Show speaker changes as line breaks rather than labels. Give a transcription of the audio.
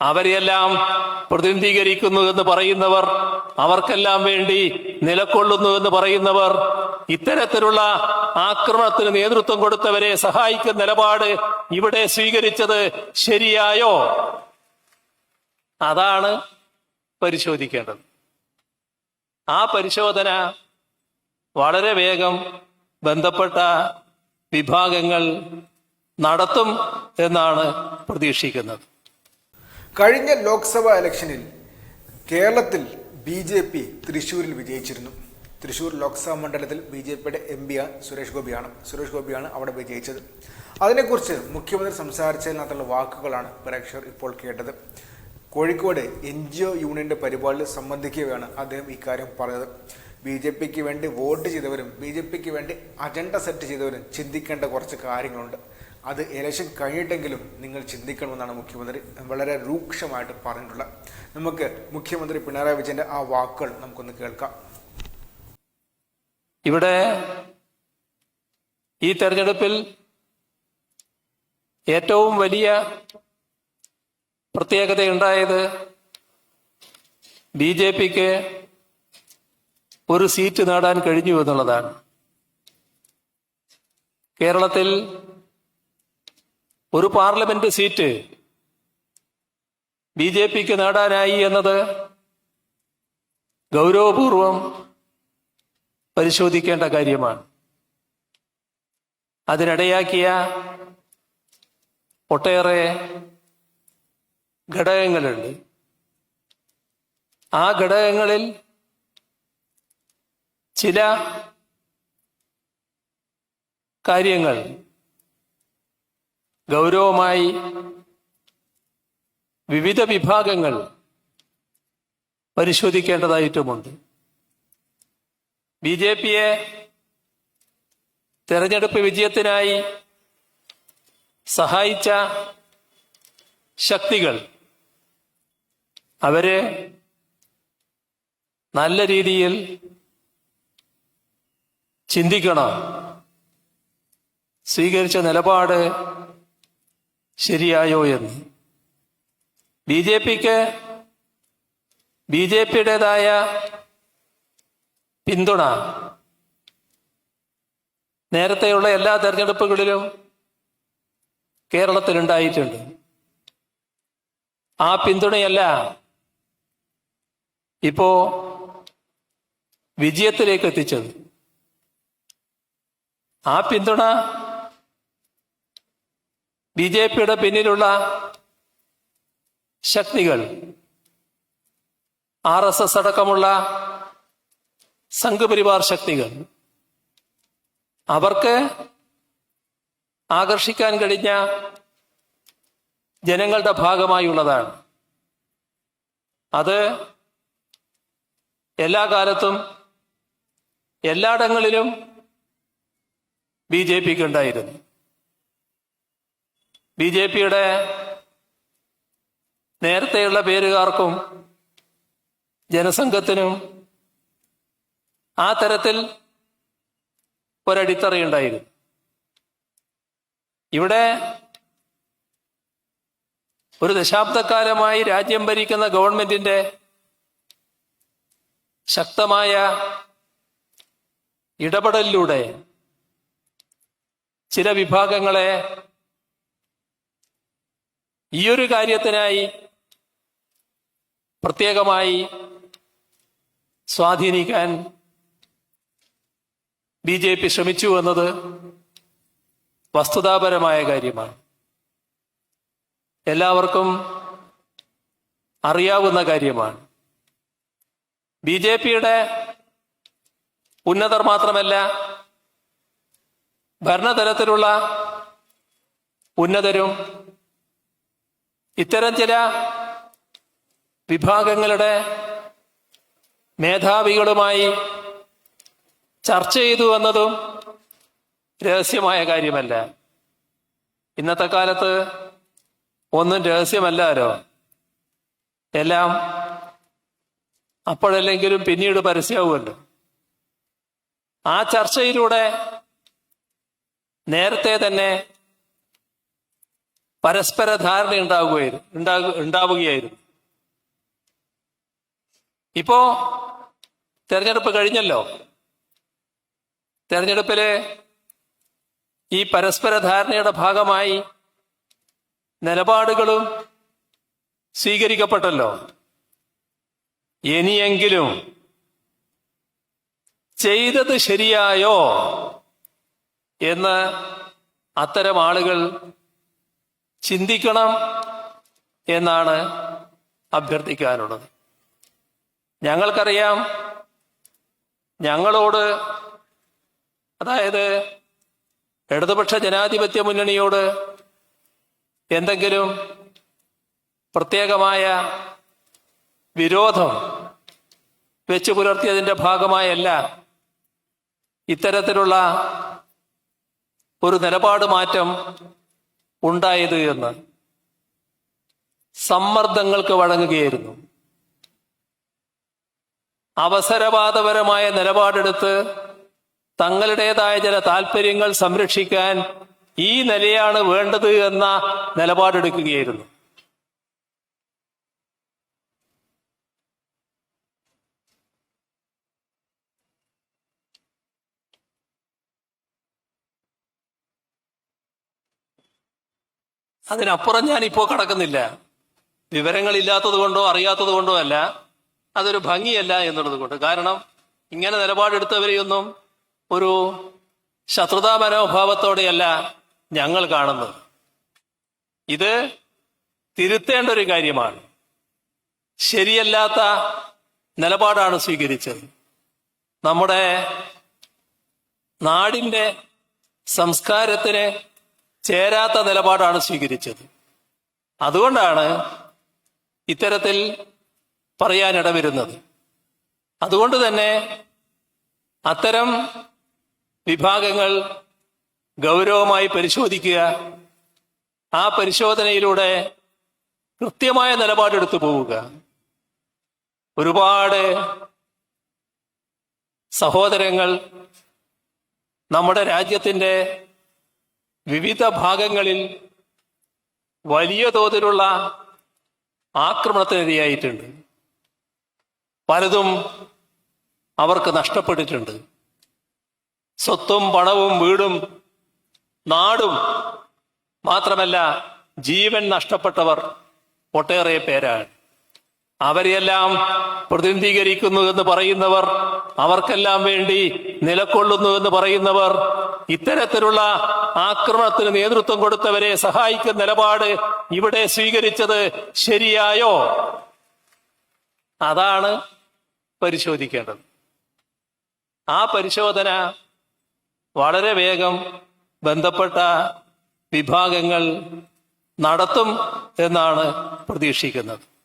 അവരെയെല്ലാം പ്രതിനിധീകരിക്കുന്നു എന്ന് പറയുന്നവർ അവർക്കെല്ലാം വേണ്ടി നിലകൊള്ളുന്നു എന്ന് പറയുന്നവർ ഇത്തരത്തിലുള്ള ആക്രമണത്തിന് നേതൃത്വം കൊടുത്തവരെ സഹായിക്കുന്ന നിലപാട് ഇവിടെ സ്വീകരിച്ചത് ശരിയായോ? അതാണ് പരിശോധിക്കേണ്ടത്. ആ പരിശോധന വളരെ വേഗം ബന്ധപ്പെട്ട വിഭാഗങ്ങൾ നടത്തും എന്നാണ് പ്രതീക്ഷിക്കുന്നത്.
കഴിഞ്ഞ ലോക്സഭാ ഇലക്ഷനിൽ കേരളത്തിൽ ബി ജെ പി തൃശ്ശൂരിൽ വിജയിച്ചിരുന്നു. തൃശ്ശൂർ ലോക്സഭാ മണ്ഡലത്തിൽ ബി ജെ പിയുടെ എം പി സുരേഷ് ഗോപിയാണ്. സുരേഷ് ഗോപിയാണ് അവിടെ വിജയിച്ചത്. അതിനെക്കുറിച്ച് മുഖ്യമന്ത്രി സംസാരിച്ചതിനകത്തുള്ള വാക്കുകളാണ് പ്രേക്ഷകർ ഇപ്പോൾ കേട്ടത്. കോഴിക്കോട് എൻ ജി ഒ യൂണിയന്റെ പരിപാടിയിൽ സംബന്ധിക്കുകയാണ് അദ്ദേഹം ഇക്കാര്യം പറഞ്ഞത്. ബി ജെ പിക്ക് വേണ്ടി വോട്ട് ചെയ്തവരും ബി ജെ പിക്ക് വേണ്ടി അജണ്ട സെറ്റ് ചെയ്തവരും ചിന്തിക്കേണ്ട കുറച്ച് കാര്യങ്ങളുണ്ട്. അത് ഇലക്ഷൻ കഴിഞ്ഞിട്ടെങ്കിലും നിങ്ങൾ ചിന്തിക്കണമെന്നാണ് മുഖ്യമന്ത്രി വളരെ രൂക്ഷമായിട്ട് പറഞ്ഞിട്ടുള്ളത് നമുക്ക് മുഖ്യമന്ത്രി പിണറായി വിജയന്റെ ആ വാക്കുകൾ നമുക്കൊന്ന് കേൾക്കാം.
ഇവിടെ ഈ തെരഞ്ഞെടുപ്പിൽ ഏറ്റവും വലിയ പ്രത്യേകതയുണ്ടായത് ബി ജെ പിക്ക് ഒരു സീറ്റ് നേടാൻ കഴിഞ്ഞു എന്നുള്ളതാണ്. കേരളത്തിൽ ഒരു പാർലമെന്റ് സീറ്റ് ബി ജെ പിക്ക് നേടാനായി എന്നത് ഗൗരവപൂർവം പരിശോധിക്കേണ്ട കാര്യമാണ്. അതിനിടയാക്കിയ ഒട്ടേറെ ഘടകങ്ങളുണ്ട്. ആ ഘടകങ്ങളിൽ ചില കാര്യങ്ങൾ ഗൗരവമായി വിവിധ വിഭാഗങ്ങൾ പരിശോധിക്കേണ്ടതായിട്ടുമുണ്ട്. ബി ജെ പിയെ തെരഞ്ഞെടുപ്പ് വിജയത്തിനായി സഹായിച്ച ശക്തികൾ അവരെ നല്ല രീതിയിൽ ചിന്തിക്കണം. സ്വീകരിച്ച നിലപാട് ശരിയായോ എന്ന്. ബി ജെ പിക്ക് ബി ജെ പിയുടേതായ പിന്തുണ നേരത്തെയുള്ള എല്ലാ തെരഞ്ഞെടുപ്പുകളിലും കേരളത്തിലുണ്ടായിട്ടുണ്ട്. ആ പിന്തുണയല്ല ഇപ്പോ വിജയത്തിലേക്ക് എത്തിച്ചത്. ആ പിന്തുണ ബി ജെ പിയുടെ പിന്നിലുള്ള ശക്തികൾ ആർ എസ് എസ് അടക്കമുള്ള സംഘപരിവാർ ശക്തികൾ അവർക്ക് ആകർഷിക്കാൻ കഴിഞ്ഞ ജനങ്ങളുടെ ഭാഗമായുള്ളതാണ്. അത് എല്ലാ കാലത്തും എല്ലായിടങ്ങളിലും ബി ജെ പിക്ക് ഉണ്ടായിരുന്നു. ബി ജെ പിയുടെ നേരത്തെയുള്ള പേരുകാർക്കും ജനസംഘത്തിനും ആ തരത്തിൽ ഒരടിത്തറയുണ്ടായിരുന്നു. ഇവിടെ ഒരു ദശാബ്ദക്കാലമായി രാജ്യം ഭരിക്കുന്ന ഗവൺമെന്റിന്റെ ശക്തമായ ഇടപെടലിലൂടെ ചില വിഭാഗങ്ങളെ ഈയൊരു കാര്യത്തിനായി പ്രത്യേകമായി സ്വാധീനിക്കാൻ ബി ജെ പി ശ്രമിച്ചു എന്നത് വസ്തുതാപരമായ കാര്യമാണ്. എല്ലാവർക്കും അറിയാവുന്ന കാര്യമാണ്. ബി ജെ പിയുടെ ഉന്നതർ മാത്രമല്ല ഭരണതലത്തിലുള്ള ഉന്നതരും ഇത്തരം ചില വിഭാഗങ്ങളുടെ മേധാവികളുമായി ചർച്ച ചെയ്തു എന്നതും രഹസ്യമായ കാര്യമല്ല. ഇന്നത്തെ കാലത്ത് ഒന്നും രഹസ്യമല്ലാലോ എല്ലാം അപ്പോഴല്ലെങ്കിലും പിന്നീട് പരസ്യമാവുമല്ലോ ആ ചർച്ചയിലൂടെ നേരത്തെ തന്നെ പരസ്പര ധാരണ ഉണ്ടാവുകയായിരുന്നു ഉണ്ടാകു ഉണ്ടാവുകയായിരുന്നു. ഇപ്പോ തെരഞ്ഞെടുപ്പ് കഴിഞ്ഞല്ലോ. തെരഞ്ഞെടുപ്പിലെ ഈ പരസ്പര ധാരണയുടെ ഭാഗമായി നിലപാടുകളും സ്വീകരിക്കപ്പെട്ടല്ലോ. ഇനിയെങ്കിലും ചെയ്തത് ശരിയായോ എന്ന് അത്തരം ആളുകൾ ചിന്തിക്കണം എന്നാണ് അഭ്യർത്ഥിക്കാനുള്ളത്. ഞങ്ങൾക്കറിയാം ഞങ്ങളോട് അതായത് ഇടതുപക്ഷ ജനാധിപത്യ മുന്നണിയോട് എന്തെങ്കിലും പ്രത്യേകമായ വിരോധം വെച്ചു പുലർത്തിയതിന്റെ ഭാഗമായല്ല ഇത്തരത്തിലുള്ള ഒരു നിലപാട് മാറ്റം ഉണ്ടായത് എന്ന്. സമ്മർദ്ദങ്ങൾക്ക് വഴങ്ങുകയായിരുന്നു. അവസരവാദപരമായ നിലപാടെടുത്ത് തങ്ങളുടേതായ ചില താല്പര്യങ്ങൾ സംരക്ഷിക്കാൻ ഈ നിലയാണ് വേണ്ടത് എന്ന നിലപാടെടുക്കുകയായിരുന്നു. അതിനപ്പുറം ഞാൻ ഇപ്പോൾ കടക്കുന്നില്ല. വിവരങ്ങളില്ലാത്തത് കൊണ്ടോ അറിയാത്തത് കൊണ്ടോ അല്ല. അതൊരു ഭംഗിയല്ല എന്നുള്ളത് കൊണ്ട്. കാരണം ഇങ്ങനെ നിലപാടെടുത്തവരെയൊന്നും ഒരു ശത്രുതാ മനോഭാവത്തോടെയല്ല ഞങ്ങൾ കാണുന്നത്. ഇത് തിരുത്തേണ്ട ഒരു കാര്യമാണ്. ശരിയല്ലാത്ത നിലപാടാണ് സ്വീകരിച്ചത്. നമ്മുടെ നാടിന്റെ സംസ്കാരത്തിന് ചേരാത്ത നിലപാടാണ് സ്വീകരിച്ചത്. അതുകൊണ്ടാണ് ഇത്തരത്തിൽ പറയാനിട വരുന്നത് അതുകൊണ്ട് തന്നെ അത്തരം വിഭാഗങ്ങൾ ഗൗരവമായി പരിശോധിക്കുക ആ പരിശോധനയിലൂടെ കൃത്യമായ നിലപാടെടുത്തു പോവുക. ഒരുപാട് സഹോദരങ്ങൾ നമ്മുടെ രാജ്യത്തിന്റെ വിവിധ ഭാഗങ്ങളിൽ വലിയ തോതിലുള്ള ആക്രമണത്തിനിരയായിട്ടുണ്ട്. പലതും അവർക്ക് നഷ്ടപ്പെട്ടിട്ടുണ്ട്. സ്വത്തും പണവും വീടും നാടും മാത്രമല്ല ജീവൻ നഷ്ടപ്പെട്ടവർ ഒട്ടേറെ പേരാണ്. അവരെയെല്ലാം പ്രതിനിധീകരിക്കുന്നു എന്ന് പറയുന്നവർ അവർക്കെല്ലാം വേണ്ടി നിലകൊള്ളുന്നു എന്ന് പറയുന്നവർ ഇത്തരത്തിലുള്ള ആക്രമണത്തിന് നേതൃത്വം കൊടുത്തവരെ സഹായിക്കുന്ന നിലപാട് ഇവിടെ സ്വീകരിച്ചത് ശരിയായോ? അതാണ് പരിശോധിക്കേണ്ടത്. ആ പരിശോധന വളരെ വേഗം ബന്ധപ്പെട്ട വിഭാഗങ്ങൾ നടത്തും എന്നാണ് പ്രതീക്ഷിക്കുന്നത്.